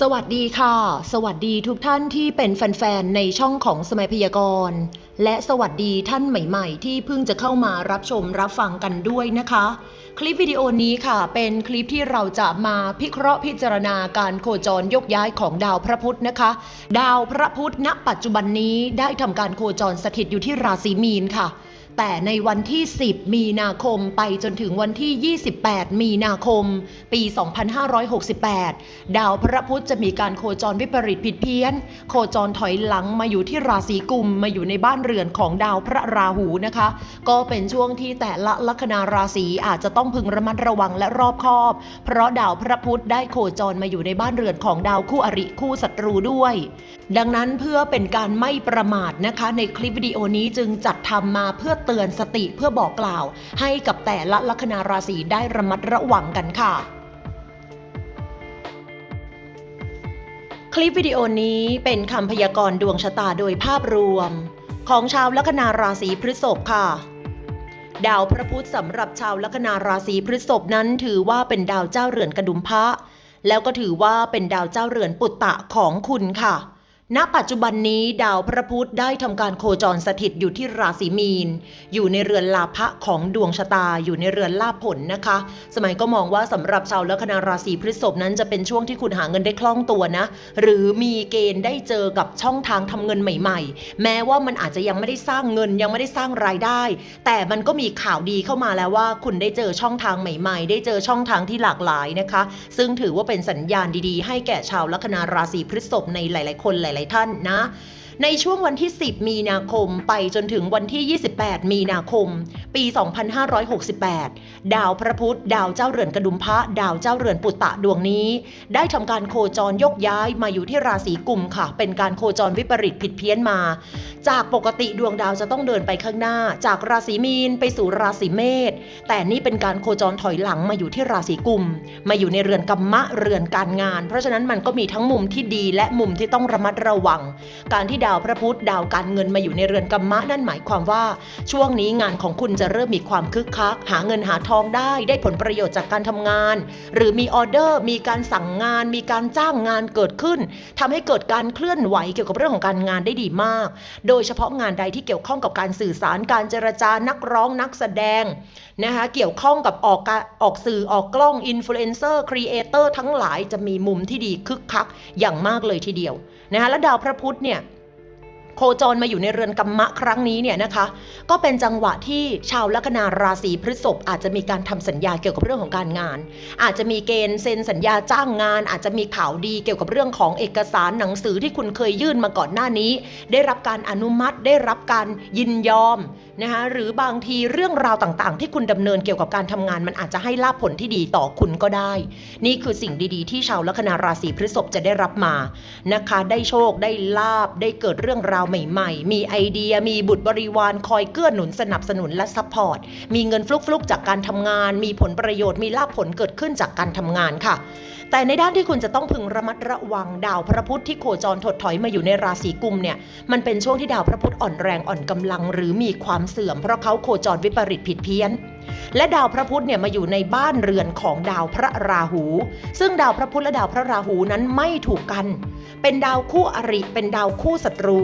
สวัสดีค่ะ สวัสดีทุกท่านที่เป็นแฟนๆ ในช่องของสมัยพยากรณ์ และสวัสดีท่านใหม่ๆ ที่เพิ่งจะเข้ามารับชมรับฟังกันด้วยนะคะ คลิปวิดีโอนี้ค่ะ เป็นคลิปที่เราจะมาพิเคราะห์พิจารณาการโคจรยกย้ายของดาวพระพุธนะคะ ดาวพระพุธณปัจจุบันนี้ได้ทำการโคจรสถิตอยู่ที่ราศีมีนค่ะ แต่ในวันที่ 10 มีนาคมไปจนถึงวันที่ 28 มีนาคม ปี 2568 ดาวพระพุธจะมีการโคจรวิปริตผิดเพี้ยน โคจรถอยหลังมาอยู่ที่ราศีกุมมาอยู่ในบ้านเรือนของดาวพระราหูนะคะ ก็เป็นช่วงที่แต่ละลัคนาราศีอาจจะต้องพึงระมัดระวังและรอบคอบ เพราะดาวพระพุธได้โคจรมาอยู่ในบ้านเรือนของดาวคู่อริคู่ศัตรูด้วย ดังนั้นเพื่อเป็นการไม่ประมาทนะคะ ในคลิปวิดีโอนี้จึงจัดทำมาเพื่อเตือนสติเพื่อบอกกล่าว ให้กับแต่ละลัคนาราศีได้ระมัดระวังกันค่ะ คลิปวิดีโอนี้เป็นคำพยากรณ์ดวงชะตาโดยภาพรวม ของชาวลัคนาราศีพฤษภค่ะดาวพระพุธสำหรับชาวลัคนาราศีพฤษภนั้นถือว่าเป็นดาวเจ้าเรือนกระดุมพระ แล้วก็ถือว่าเป็นดาวเจ้าเรือนปุตตะของคุณค่ะ ณปัจจุบันนี้ดาวพระพุธได้ทำการโคจรสถิตอยู่ที่ราศีมีน อยู่ในเรือนลาภะของดวงชะตาอยู่ในเรือนลาภผลนะคะ สมัยก็มองว่าสำหรับชาวลัคนาราศีพฤษภนั้นจะเป็นช่วงที่คุณหาเงินได้คล่องตัวนะ หรือมีเกณฑ์ได้เจอกับช่องทางทำเงินใหม่ ๆ แม้ว่ามันอาจจะยังไม่ได้สร้างเงินยังไม่ได้สร้างรายได้ แต่มันก็มีข่าวดีเข้ามาแล้วว่า คุณได้เจอช่องทางใหม่ ๆ ได้เจอช่องทางที่หลากหลายนะคะ ซึ่งถือว่าเป็นสัญญาณดีๆ ให้แก่ชาวลัคนาราศีพฤษภในหลาย ๆ คนหลายๆ ท่านนะในช่วงวันที่ 10 มีนาคมไปจนถึงวันที่ 28 มีนาคม ปี 2568 ดาวพระพุธ ดาวเจ้าเรือนกระดุมพระ ดาวเจ้าเรือนปุตตะดวงนี้ ได้ทำการโคจรยกย้ายมาอยู่ที่ราศีกุมค่ะ เป็นการโคจรวิปริตผิดเพี้ยนมา จากปกติดวงดาวจะต้องเดินไปข้างหน้า จากราศีมีนไปสู่ราศีเมษ แต่นี่เป็นการโคจรถอยหลังมาอยู่ที่ราศีกุม มาอยู่ในเรือนกัมมะเรือนการงาน เพราะฉะนั้นมันก็มีทั้งมุมที่ดีและมุมที่ต้องระมัดระวัง การที่ดาวพระพุธดาวการเงินมาอยู่ในเรือนกัมมะนั่นหมายความว่า ช่วงนี้งานของคุณจะเริ่มมีความคึกคัก หาเงินหาทองได้ ได้ผลประโยชน์จากการทำงาน หรือมีออเดอร์ มีการสั่งงาน มีการจ้างงานเกิดขึ้นทำให้เกิดการเคลื่อนไหวเกี่ยวกับเรื่องของการงานได้ดีมาก โดยเฉพาะงานใดที่เกี่ยวข้องกับการสื่อสารการเจรจานักร้องนักแสดงนะคะเกี่ยวข้องกับออกการออกสื่อออกกล้องอินฟลูเอนเซอร์ครีเอเตอร์ทั้งหลายจะมีมุมที่ดีคึกคักอย่างมากเลยทีเดียวนะคะและดาวพระพุธเนี่ย โคจรมาอยู่ในเรือนกัมมะครั้งนี้เนี่ยนะคะ ก็เป็นจังหวะที่ชาวลัคนาราศีพฤษภอาจจะมีการทำสัญญาเกี่ยวกับเรื่องของการงาน อาจจะมีเกณฑ์เซ็นสัญญาจ้างงาน อาจจะมีข่าวดีเกี่ยวกับเรื่องของเอกสารหนังสือที่คุณเคยยื่นมาก่อนหน้านี้ ได้รับการอนุมัติได้รับการยินยอมนะคะหรือบางทีเรื่องราวต่างๆ ที่คุณดำเนินเกี่ยวกับการทำงาน มันอาจจะให้ลาภผลที่ดีต่อคุณก็ได้ นี่คือสิ่งดีๆ ที่ชาวลัคนาราศีพฤษภจะได้รับมานะคะ ได้โชคได้ลาบได้เกิดเรื่องราวใหม่ๆ มีไอเดีย มีบุตรบริวารคอยเกื้อหนุนสนับสนุนและซัพพอร์ต มีเงินฟลุกๆจากการทำงาน มีผลประโยชน์ มีลาภผลเกิดขึ้นจากการทำงานค่ะ แต่ในด้านที่คุณจะต้องพึงระมัดระวังดาวพระพุธที่โคจรถดถอยมาอยู่ในราศีกุมเนี่ย มันเป็นช่วงที่ดาวพระพุธอ่อนแรงอ่อนกำลัง หรือมีความเสื่อม เพราะเขาโคจรวิปริตผิดเพี้ยนและดาวพระพุธเนี่ยมาอยู่ในบ้านเรือนของดาวพระราหู ซึ่งดาวพระพุธและดาวพระราหูนั้นไม่ถูกกัน เป็นดาวคู่อริ เป็นดาวคู่ศัตรู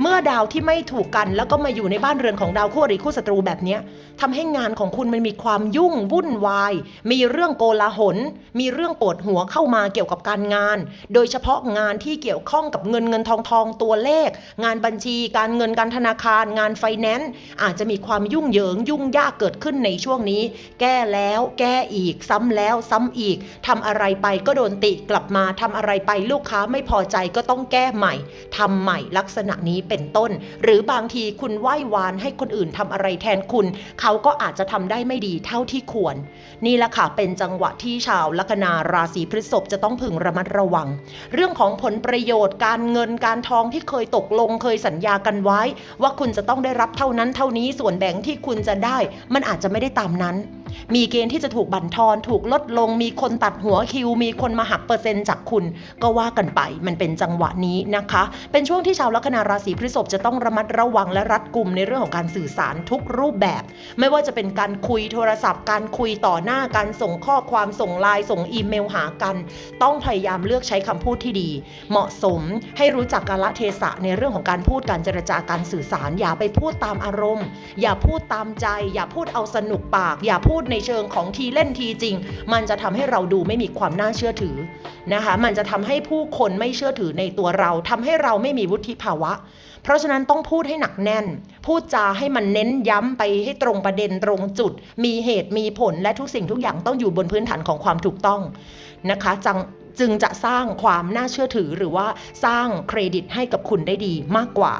เมื่อดาวที่ไม่ถูกกันแล้วก็มาอยู่ในบ้านเรือนของดาวคู่อริคู่ศัตรูแบบนี้ยทำให้งานของคุณมันมีความยุ่งวุ่นวาย มีเรื่องโกลาหล มีเรื่องปวดหัวเข้ามาเกี่ยวกับการงาน โดยเฉพาะงานที่เกี่ยวข้องกับเงินเงินทองทองตัวเลข งานบัญชีการเงินการธนาคาร งานไฟแนนซ์อาจจะมีความยุ่งเหยิงยุ่งยากเกิดขึ้นในช่วงนี้ แก้แล้วแก้อีกซ้ำแล้วซ้ำอีกทำอะไรไปก็โดนติกลับมาทำอะไรไปลูกค้าไม่พอใจก็ต้องแก้ใหม่ทำใหม่ลักษณะนี้เป็นต้น หรือบางทีคุณไหว้วานให้คนอื่นทำอะไรแทนคุณ เขาก็อาจจะทำได้ไม่ดีเท่าที่ควร นี่แหละค่ะเป็นจังหวะที่ชาวลัคนาราศีพฤษภจะต้องพึงระมัดระวัง เรื่องของผลประโยชน์การเงินการทองที่เคยตกลงเคยสัญญากันไว้ ว่าคุณจะต้องได้รับเท่านั้นเท่านี้ส่วนแบ่งที่คุณจะได้ มันอาจจะไม่ได้ตามนั้น มีเกณฑ์ที่จะถูกบั่นทอน ถูกลดลง มีคนตัดหัวคิว มีคนมาหักเปอร์เซ็นต์จากคุณ ก็ว่ากันไป มันเป็นจังหวะนี้นะคะ เป็นช่วงที่ชาวลัคนาราศีพฤษภจะต้องระมัดระวังและรัดกุมในเรื่องของการสื่อสารทุกรูปแบบ ไม่ว่าจะเป็นการคุยโทรศัพท์ การคุยต่อหน้าการส่งข้อความส่งไลน์ส่งอีเมลหากัน ต้องพยายามเลือกใช้คำพูดที่ดี เหมาะสมให้รู้จักกาลเทศะในเรื่องของการพูดการเจรจาการสื่อสาร อย่าไปพูดตามอารมณ์ อย่าพูดตามใจ อย่าพูดเอาสนุกปาก อย่าพูดในเชิงของทีเล่นทีจริง มันจะทำให้เราดูไม่มีความน่าเชื่อถือนะคะ มันจะทำให้ผู้คนไม่เชื่อถือในตัวเราทำให้เราไม่มีวุฒิภาวะเพราะฉะนั้นต้องพูดให้หนักแน่น พูดจาให้มันเน้นย้ำไปให้ตรงประเด็นตรงจุด มีเหตุมีผลและทุกสิ่งทุกอย่างต้องอยู่บนพื้นฐานของความถูกต้องนะคะจังจึงจะสร้างความน่าเชื่อถือหรือว่าสร้างเครดิตให้กับคุณได้ดีมากกว่า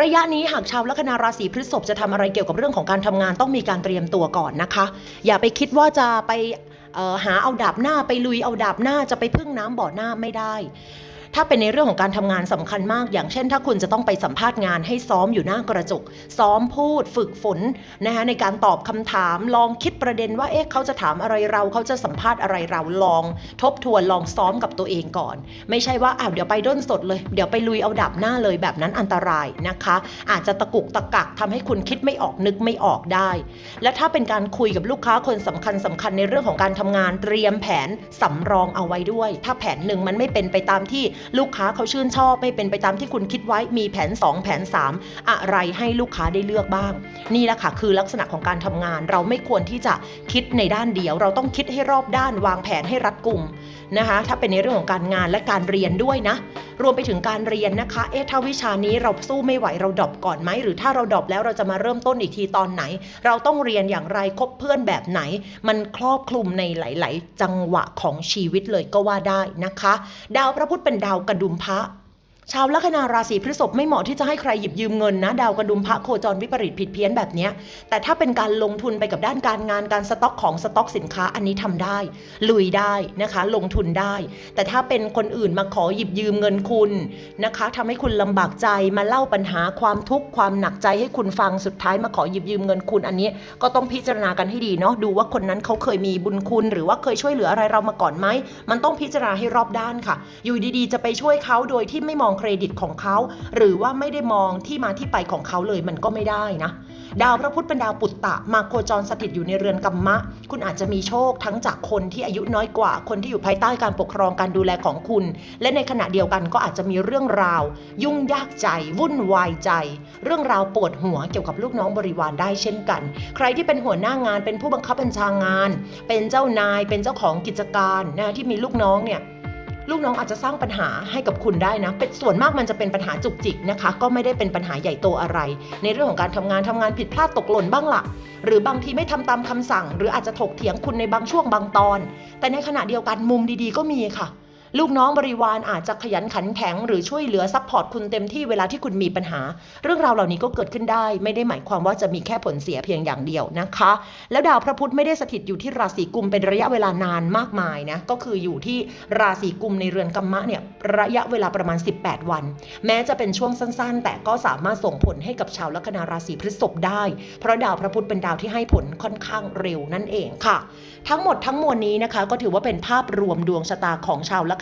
ระยะนี้หากชาวลัคนาราศีพฤษภจะทำอะไรเกี่ยวกับเรื่องของการทำงานต้องมีการเตรียมตัวก่อนนะคะ อย่าไปคิดว่าจะไปหาเอาดาบหน้าไปลุยเอาดาบหน้าจะไปพึ่งน้ำบ่อหน้าไม่ได้ ถ้าเป็นในเรื่องของการทำงานสำคัญมาก อย่างเช่น ถ้าคุณจะต้องไปสัมภาษณ์งานให้ซ้อมอยู่หน้ากระจก ซ้อมพูดฝึกฝนนะคะในการตอบคำถามลองคิดประเด็นว่าเอ๊ะเขาจะถามอะไรเราเขาจะสัมภาษณ์อะไรเราลอง ทบทวนลองซ้อมกับตัวเองก่อน ไม่ใช่ว่าอ้าวเดี๋ยวไปด้นสดเลย เดี๋ยวไปลุยเอาดับหน้าเลยแบบนั้นอันตรายนะคะ อาจจะตะกุกตะกักทำให้คุณคิดไม่ออกนึกไม่ออกได้ และถ้าเป็นการคุยกับลูกค้าคนสำคัญสำคัญในเรื่องของการทำงานเตรียมแผนสำรองเอาไว้ด้วย ถ้าแผนหนึ่งมันไม่เป็นไปตามที่ลูกค้าเขาชื่นชอบไม่เป็นไปตามที่คุณคิดไว้มีแผน 2 แผน 3 อะไรให้ลูกค้าได้เลือกบ้าง นี่แหละค่ะคือลักษณะของการทำงาน เราไม่ควรที่จะคิดในด้านเดียว เราต้องคิดให้รอบด้านวางแผนให้รัดกุมนะคะถ้าเป็นในเรื่องของการงานและการเรียนด้วยนะ รวมไปถึงการเรียนนะคะ เอ๊ะถ้าวิชานี้เราสู้ไม่ไหวเราดรอปก่อนไหม หรือถ้าเราดรอปแล้วเราจะมาเริ่มต้นอีกทีตอนไหน เราต้องเรียนอย่างไรคบเพื่อนแบบไหน มันครอบคลุมในหลาย ๆ จังหวะของชีวิตเลยก็ว่าได้นะคะ ดาวพระพุธเป็นดาวกระดุมพระ ชาวลัคนาราศีพฤษภไม่เหมาะที่จะให้ใครหยิบยืมเงินนะ ดาวกระดุมพระโคจรวิปริตผิดเพี้ยนแบบนี้ แต่ถ้าเป็นการลงทุนไปกับด้านการงานการสต็อกของสต็อกสินค้าอันนี้ทำได้ ลุยได้นะคะ ลงทุนได้ แต่ถ้าเป็นคนอื่นมาขอหยิบยืมเงินคุณนะคะทำให้คุณลำบากใจมาเล่าปัญหาความทุกข์ความหนักใจให้คุณฟังสุดท้ายมาขอหยิบยืมเงินคุณอันนี้ ก็ต้องพิจารณากันให้ดีเนาะดูว่าคนนั้นเขาเคยมีบุญคุณ หรือว่าเคยช่วยเหลืออะไรเรามาก่อนไหมมันต้องพิจารณาให้รอบด้านค่ะ อยู่ดีๆ จะไปช่วยเขาโดยที่ไม่มองเครดิตของเขา หรือว่าไม่ได้มองที่มาที่ไปของเขาเลยมันก็ไม่ได้นะ ดาวพระพุธเป็นดาวปุตตะ มาโคจรสถิตอยู่ในเรือนกัมมะ คุณอาจจะมีโชคทั้งจากคนที่อายุน้อยกว่า คนที่อยู่ภายใต้การปกครองการดูแลของคุณ และในขณะเดียวกันก็อาจจะมีเรื่องราว ยุ่งยากใจ วุ่นวายใจ เรื่องราวปวดหัวเกี่ยวกับลูกน้องบริวารได้เช่นกัน ใครที่เป็นหัวหน้างานเป็นผู้บังคับบัญชางาน เป็นเจ้านายเป็นเจ้าของกิจการนะที่มีลูกน้องเนี่ย ลูกน้องอาจจะสร้างปัญหาให้กับคุณได้นะ เป็นส่วนมากมันจะเป็นปัญหาจุกจิกนะคะ ก็ไม่ได้เป็นปัญหาใหญ่โตอะไร ในเรื่องของการทำงานทำงานผิดพลาดตกหล่นบ้างละหรือบางทีไม่ทำตามคำสั่ง หรืออาจจะถกเถียงคุณในบางช่วงบางตอน แต่ในขณะเดียวกันมุมดีๆ ก็มีค่ะ ลูกน้องบริวารอาจจะขยันขันแข็งหรือช่วยเหลือซัพพอร์ตคุณเต็มที่เวลาที่คุณมีปัญหา เรื่องราวเหล่านี้ก็เกิดขึ้นได้ ไม่ได้หมายความว่าจะมีแค่ผลเสียเพียงอย่างเดียวนะคะ แล้วดาวพระพุธไม่ได้สถิตอยู่ที่ราศีกุมเป็นระยะเวลานานมากมายนะก็คืออยู่ที่ราศีกุมในเรือนกัมมะเนี่ยระยะเวลาประมาณ 18 วัน แม้จะเป็นช่วงสั้น ๆ แต่ก็สามารถส่งผลให้กับชาวลัคนาราศีพฤษภได้ เพราะดาวพระพุธเป็นดาวที่ให้ผลค่อนข้างเร็วนั่นเองค่ะ ทั้งหมดทั้งมวลนี้นะคะ ก็ถือว่าเป็นภาพรวมดวงชะตาของชาวลัค